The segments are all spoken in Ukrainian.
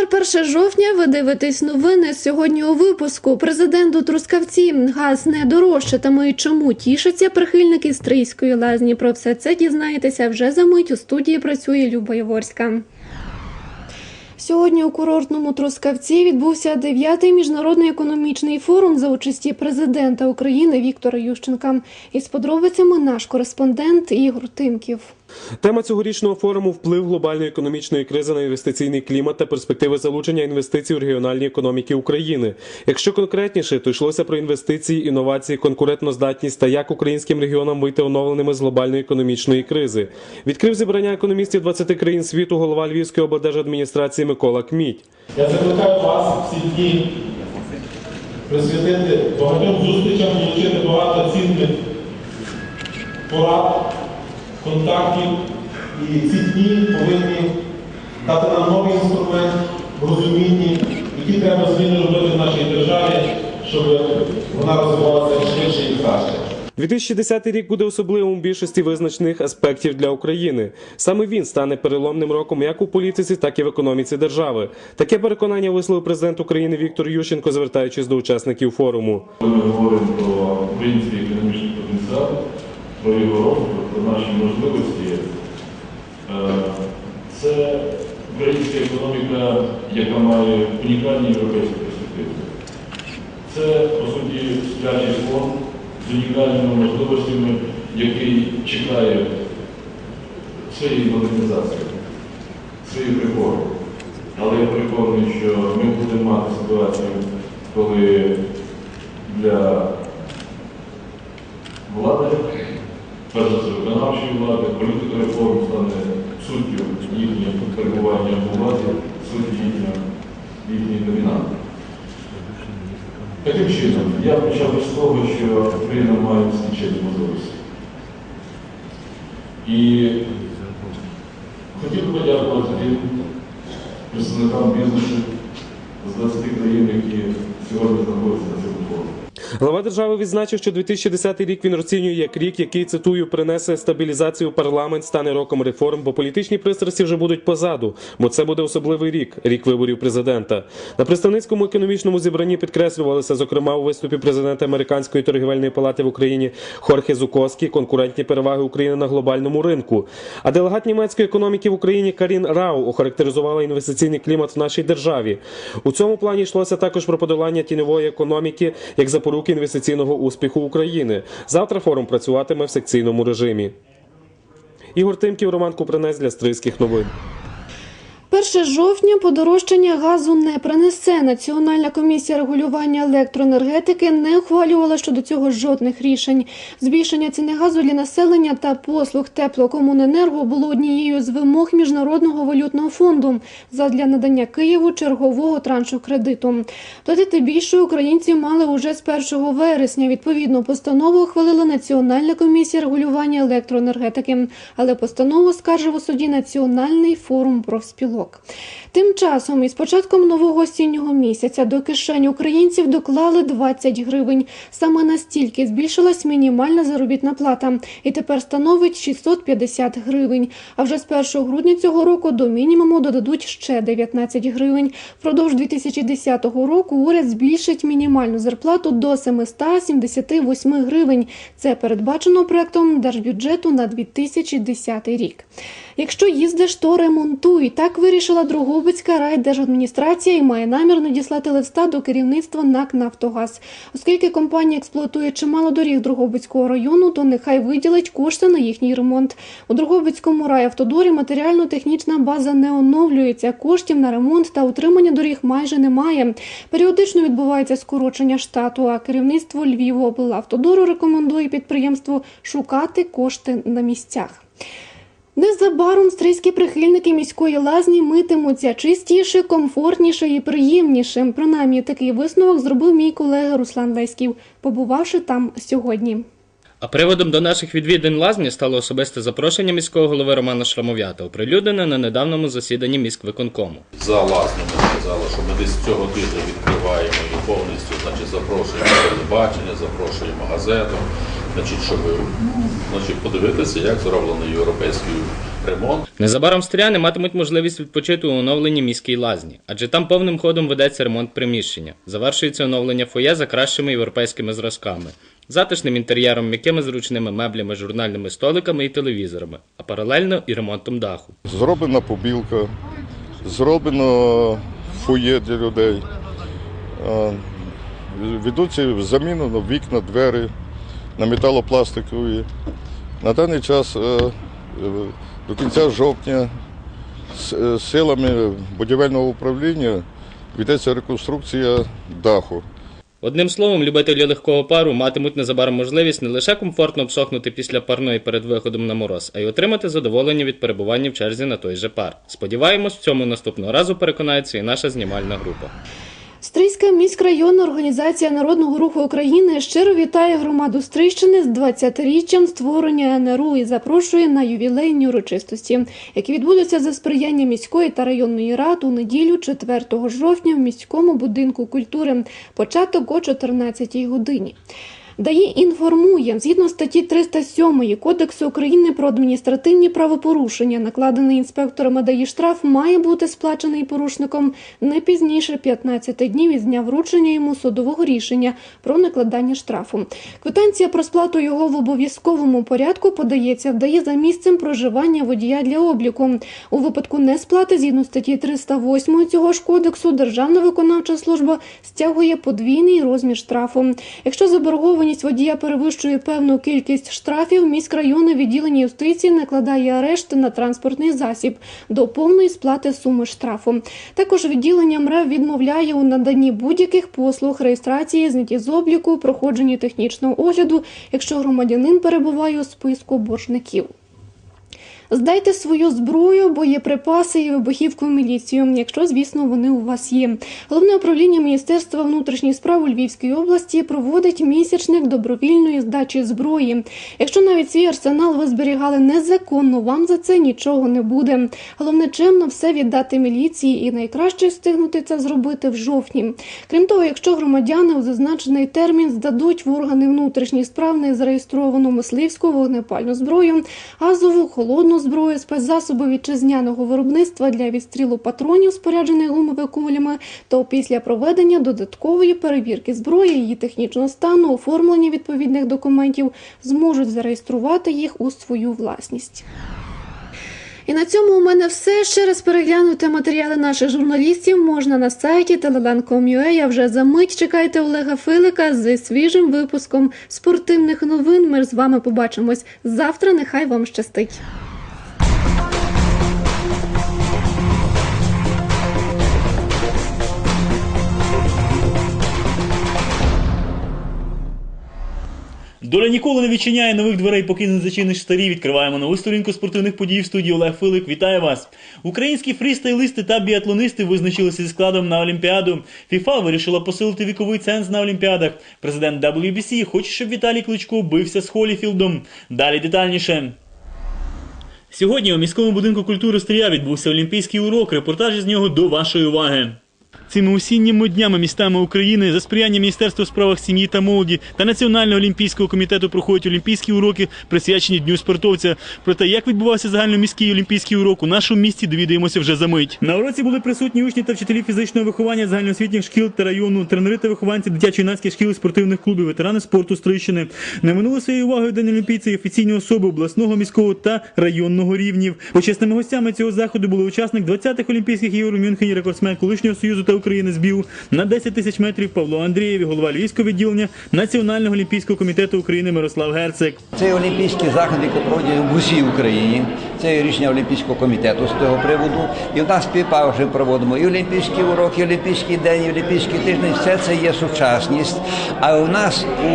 Четвер, 1 жовтня. Ви дивитесь новини сьогодні у випуску. Президент у Трускавці газ не дорожчатиме чому тішаться прихильники стрийської лазні. Про все це дізнаєтеся вже за мить. У студії працює Люба Яворська. Сьогодні у курортному Трускавці відбувся дев'ятий міжнародний економічний форум за участі президента України Віктора Ющенка. Із подробицями наш кореспондент Ігор Тимків. Тема цьогорічного форуму вплив глобальної економічної кризи на інвестиційний клімат та перспективи залучення інвестицій у регіональні економіки України. Якщо конкретніше, то йшлося про інвестиції, інновації, конкурентноздатність та як українським регіонам вийти оновленими з глобальної економічної кризи. Відкрив зібрання економістів 20 країн світу голова Львівської облдержадміністрації Микола Кміть. Я закликаю вас всі дні присвятити багатьом зустрічам, отримати багато цінних порад, контактів. І ці дні повинні дати нам новий інструмент в розумінні, які треба зміни робити в нашій державі, щоб вона розвивалася швидше і краще. 2010 рік буде особливим у більшості визначних аспектів для України. Саме він стане переломним роком як у політиці, так і в економіці держави. Таке переконання висловив президент України Віктор Ющенко, звертаючись до учасників форуму. Ми говоримо про український економічний потенціал, про його розвиток, про наші можливості, е, це українська економіка, яка має унікальні європейські перспективи. Це, по суті, сплячий фонд з унікальними можливостями, який чекає своєї модернізації, своїх реформ. Але я переконаний, що ми будемо мати ситуацію, коли для влади, перш виконавчої влади, політика реформ стане суттю їхнього перебування у владі, суттю їхньої домінанти. Таким чином, я почав з того, що Україна має нескінченні можливості. І хотів би подякувати представникам бізнесу з 20 країн, які сьогодні знаходяться на цьому форумі. Глава держави відзначив, що 2010 рік він розцінює як рік, який цитую принесе стабілізацію парламент, стане роком реформ, бо політичні пристрасті вже будуть позаду, бо це буде особливий рік рік виборів президента. На представницькому економічному зібранні підкреслювалися, зокрема у виступі президента американської торгівельної палати в Україні Хорхе Зуковський, конкурентні переваги України на глобальному ринку. А делегат німецької економіки в Україні Карін Рау охарактеризувала інвестиційний клімат в нашій державі. У цьому плані йшлося також про подолання тіньової економіки як запоруки інвестиційного успіху України. Завтра форум працюватиме в секційному режимі. Ігор Тимків, Роман Купринець для Стрийських новин. 1 жовтня подорожчання газу не принесе. Національна комісія регулювання електроенергетики не ухвалювала щодо цього жодних рішень. Збільшення ціни газу для населення та послуг теплокомуненерго було однією з вимог міжнародного валютного фонду задля надання Києву чергового траншу кредиту. Платити більше українці мали уже з 1 вересня. Відповідну постанову ухвалила Національна комісія регулювання електроенергетики, але постанову скаржив у суді Національний форум профспілок. Тим часом, із початком нового осіннього місяця до кишень українців доклали 20 гривень. Саме настільки збільшилась мінімальна заробітна плата і тепер становить 650 гривень. А вже з 1 грудня цього року до мінімуму додадуть ще 19 гривень. Впродовж 2010 року уряд збільшить мінімальну зарплату до 778 гривень. Це передбачено проектом держбюджету на 2010 рік. Якщо їздиш, то ремонтуй. Так вирішила Другобицька райдержадміністрація і має намір надіслати листа до керівництва НАК «Нафтогаз». Оскільки компанія експлуатує чимало доріг Другобицького району, то нехай виділить кошти на їхній ремонт. У Другобицькому райавтодорі матеріально-технічна база не оновлюється. Коштів на ремонт та утримання доріг майже немає. Періодично відбувається скорочення штату, а керівництво Львівоблавтодору рекомендує підприємству шукати кошти на місцях. Незабаром стрийські прихильники міської лазні митимуться чистіше, комфортніше і приємніше. Принаймні такий висновок зробив мій колега Руслан Леськів, побувавши там сьогодні. А приводом до наших відвідин лазні стало особисте запрошення міського голови Романа Шрамов'ята, оприлюднене на недавньому засіданні міськвиконкому. за лазними сказали, що ми десь цього тижня відкриваємо і повністю значить, запрошуємо телебачення, запрошуємо газету. Значить, щоб значить, подивитися, як зроблений європейський ремонт. Незабаром стріяни матимуть можливість відпочити у оновленій міській лазні, адже там повним ходом ведеться ремонт приміщення. Завершується оновлення фоє за кращими європейськими зразками, затишним інтер'єром, м'якими зручними меблями, журнальними столиками і телевізорами, а паралельно і ремонтом даху. Зроблена побілка, зроблено фоє для людей. Ведуться заміну вікна, двері, на металопластикові. На даний час е, е, до кінця жовтня з е, силами будівельного управління ведеться реконструкція даху. Одним словом, любителі легкого пару матимуть незабаром можливість не лише комфортно обсохнути після парної перед виходом на мороз, а й отримати задоволення від перебування в черзі на той же пар. Сподіваємось, в цьому наступного разу переконається і наша знімальна група. Стрийська міськрайонна організація Народного руху України щиро вітає громаду Стрийщини з 20-річчям створення НРУ і запрошує на ювілейні урочистості, які відбудуться за сприяння міської та районної рад у неділю 4 жовтня в міському будинку культури. Початок о 14 годині. ДАІ інформує, згідно статті 307 Кодексу України про адміністративні правопорушення, накладений інспектором ДАІ штраф має бути сплачений порушником не пізніше 15 днів із дня вручення йому судового рішення про накладання штрафу. Квитанція про сплату його в обов'язковому порядку подається в ДАІ за місцем проживання водія для обліку. У випадку несплати згідно статті 308 цього ж кодексу Державна виконавча служба стягує подвійний розмір штрафу. Якщо заборгованість водія перевищує певну кількість штрафів, міськрайонне відділення юстиції накладає арешт на транспортний засіб до повної сплати суми штрафу. Також відділення МРЕВ відмовляє у наданні будь-яких послуг реєстрації, зняті з обліку, проходженні технічного огляду, якщо громадянин перебуває у списку боржників. Здайте свою зброю, боєприпаси і вибухівку в міліцію, якщо, звісно, вони у вас є. Головне управління Міністерства внутрішніх справ у Львівській області проводить місячник добровільної здачі зброї. Якщо навіть свій арсенал ви зберігали незаконно, вам за це нічого не буде. Головне чемно все віддати міліції і найкраще встигнути це зробити в жовтні. Крім того, якщо громадяни у зазначений термін здадуть в органи внутрішніх справ незареєстровану мисливську вогнепальну зброю, газову, холодну зброю, спецзасоби вітчизняного виробництва для відстрілу патронів, споряджених гумовими кулями, то після проведення додаткової перевірки зброї, її технічного стану, оформлення відповідних документів зможуть зареєструвати їх у свою власність. І на цьому у мене все. Ще раз переглянути матеріали наших журналістів можна на сайті telelan.com.ua. А вже за мить чекайте Олега Филика з свіжим випуском спортивних новин. Ми з вами побачимось завтра. Нехай вам щастить. Доля ніколи не відчиняє нових дверей, поки не зачиниш старі. Відкриваємо нову сторінку спортивних подій в студії Олег Филик. Вітаю вас! Українські фрістайлисти та біатлонисти визначилися зі складом на Олімпіаду. ФІФА вирішила посилити віковий ценз на Олімпіадах. Президент WBC хоче, щоб Віталій Кличко бився з Холіфілдом. Далі детальніше. Сьогодні у міському будинку культури Стрія відбувся олімпійський урок. Репортаж з нього до вашої уваги. Цими осінніми днями містами України за сприяння Міністерства у справах сім'ї та молоді та Національного олімпійського комітету проходять олімпійські уроки, присвячені Дню спортовця. Про те, як відбувався загальноміський олімпійський урок у нашому місті, довідаємося вже за мить. На уроці були присутні учні та вчителі фізичного виховання загальноосвітніх шкіл та району, тренери та вихованці дитячо-юнацьких шкіл і спортивних клубів, ветерани спорту Стрийщини. Не минули своєю увагою День олімпійця і офіційні особи обласного, міського та районного рівнів. Почесними гостями цього заходу були учасник 20-х олімпійських ігор у Мюнхені, рекордсмен колишнього союзу та України з бігу на 10 тисяч метрів Павло Андрієв, і голова Львівського відділення Національного олімпійського комітету України Мирослав Герцик. Цей олімпійський захід, який проводять в усій Україні, це рішення Олімпійського комітету з того приводу. І в нас співпавши проводимо і олімпійський урок, і олімпійський день, і олімпійський тиждень. Все це є сучасність. А у нас у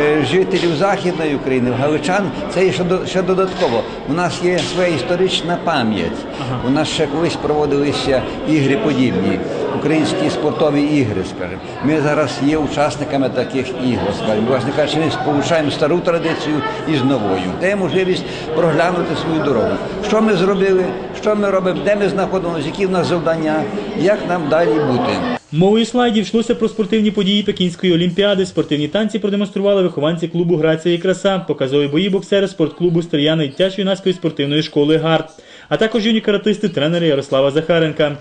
е, жителів Західної України, в галичан, це є ще додатково. У нас є своя історична пам'ять. У нас ще колись проводилися ігри подібні. Українські спортові ігри, скажімо. Ми зараз є учасниками таких ігор, скажімо. Власне кажучи, ми сполучаємо стару традицію із новою. Є можливість проглянути свою дорогу. Що ми зробили, що ми робимо, де ми знаходимося, які в нас завдання, як нам далі бути. Мовою слайдів йшлося про спортивні події Пекінської олімпіади. Спортивні танці продемонстрували вихованці клубу Грація і краса, показові бої боксери спортклубу Стріяна і дитячо-юнацької спортивної школи ГАРД, а також юні каратисти тренери Ярослава Захаренка.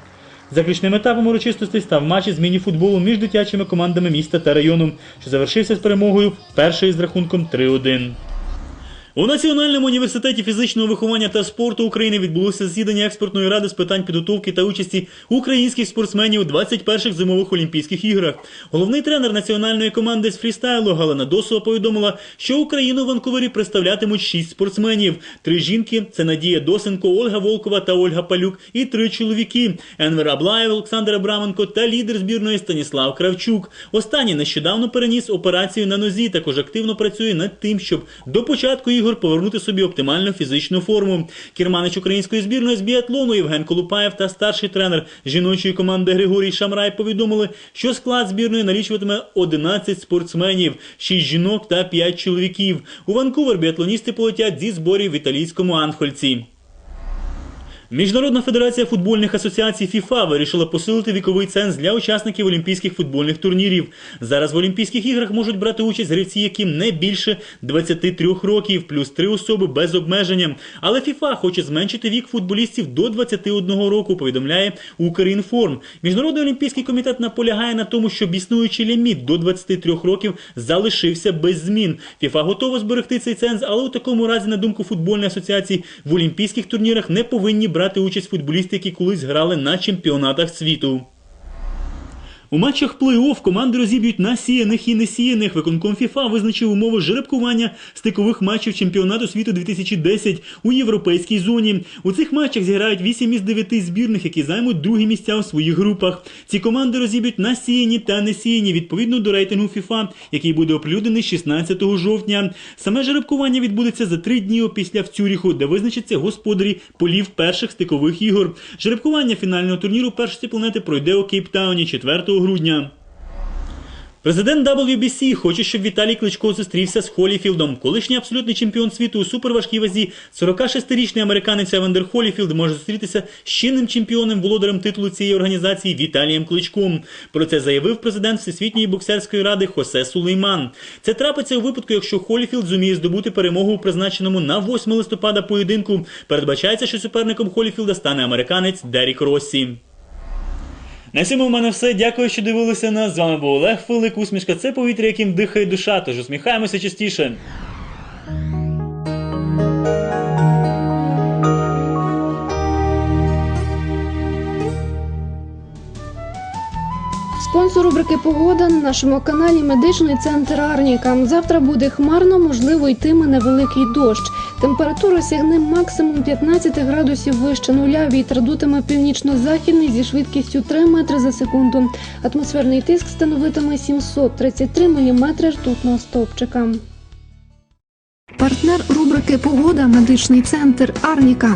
Заключним етапом урочистостей став матч із міні-футболу між дитячими командами міста та району, що завершився з перемогою першої з рахунком 3-1. У Національному університеті фізичного виховання та спорту України відбулося засідання експертної ради з питань підготовки та участі українських спортсменів у 21-х зимових Олімпійських іграх. Головний тренер національної команди з фрістайлу Галина Досова повідомила, що Україну в Ванкувері представлятимуть шість спортсменів: три жінки це Надія Досенко, Ольга Волкова та Ольга Палюк, і три чоловіки: Енвер Аблаєв, Олександр Абраменко та лідер збірної Станіслав Кравчук. Останній нещодавно переніс операцію на нозі. Також активно працює над тим, щоб до початку ігор повернути собі оптимальну фізичну форму. Керманич української збірної з біатлону Євген Колупаєв та старший тренер жіночої команди Григорій Шамрай повідомили, що склад збірної налічуватиме 11 спортсменів, 6 жінок та 5 чоловіків. У Ванкувер біатлоністи полетять зі зборів в італійському Анхольці. Міжнародна федерація футбольних асоціацій ФІФА вирішила посилити віковий ценз для учасників олімпійських футбольних турнірів. Зараз в Олімпійських іграх можуть брати участь гравці, яким не більше 23 років, плюс три особи без обмеження. Але ФІФА хоче зменшити вік футболістів до 21 року. Повідомляє Укрінформ. Міжнародний олімпійський комітет наполягає на тому, щоб існуючий ліміт до 23 років залишився без змін. ФІФА готова зберегти цей ценз, але у такому разі, на думку футбольної асоціації, в олімпійських турнірах не повинні брати участь футболісти, які колись грали на чемпіонатах світу. У матчах плей-офф команди розіб'ють насіяних і несіяних. Виконком ФІФА визначив умови жеребкування стикових матчів чемпіонату світу 2010 у європейській зоні. У цих матчах зіграють 8 із 9 збірних, які займуть другі місця у своїх групах. Ці команди розіб'ють насіяні та несіяні відповідно до рейтингу ФІФА, який буде оприлюднений 16 жовтня. Саме жеребкування відбудеться за три дні опісля в Цюріху, де визначаться господарі полів перших стикових ігор. Жеребкування фінального турніру першості планети пройде у Кейптауні 4 грудня. Президент WBC хоче, щоб Віталій Кличко зустрівся з Холіфілдом. Колишній абсолютний чемпіон світу у суперважкій вазі, 46-річний американець Евандер Холіфілд може зустрітися з чинним чемпіоном, володарем титулу цієї організації Віталієм Кличком. Про це заявив президент Всесвітньої боксерської ради Хосе Сулейман. Це трапиться у випадку, якщо Холіфілд зуміє здобути перемогу у призначеному на 8 листопада поєдинку. Передбачається, що суперником Холіфілда стане американець Дерік Россі. На цьому в мене все. Дякую, що дивилися нас. З вами був Олег Филик. Усмішка це повітря, яким дихає душа. Тож усміхаємося частіше. Спонсор рубрики Погода на нашому каналі Медичний центр Арніка. Завтра буде хмарно, можливо, йтиме невеликий дощ. Температура сягне максимум 15 градусів вище нуля. Вітер дутиме північно-західний зі швидкістю 3 метри за секунду. Атмосферний тиск становитиме 733 міліметри ртутного стовпчика. Партнер рубрики Погода медичний центр Арніка.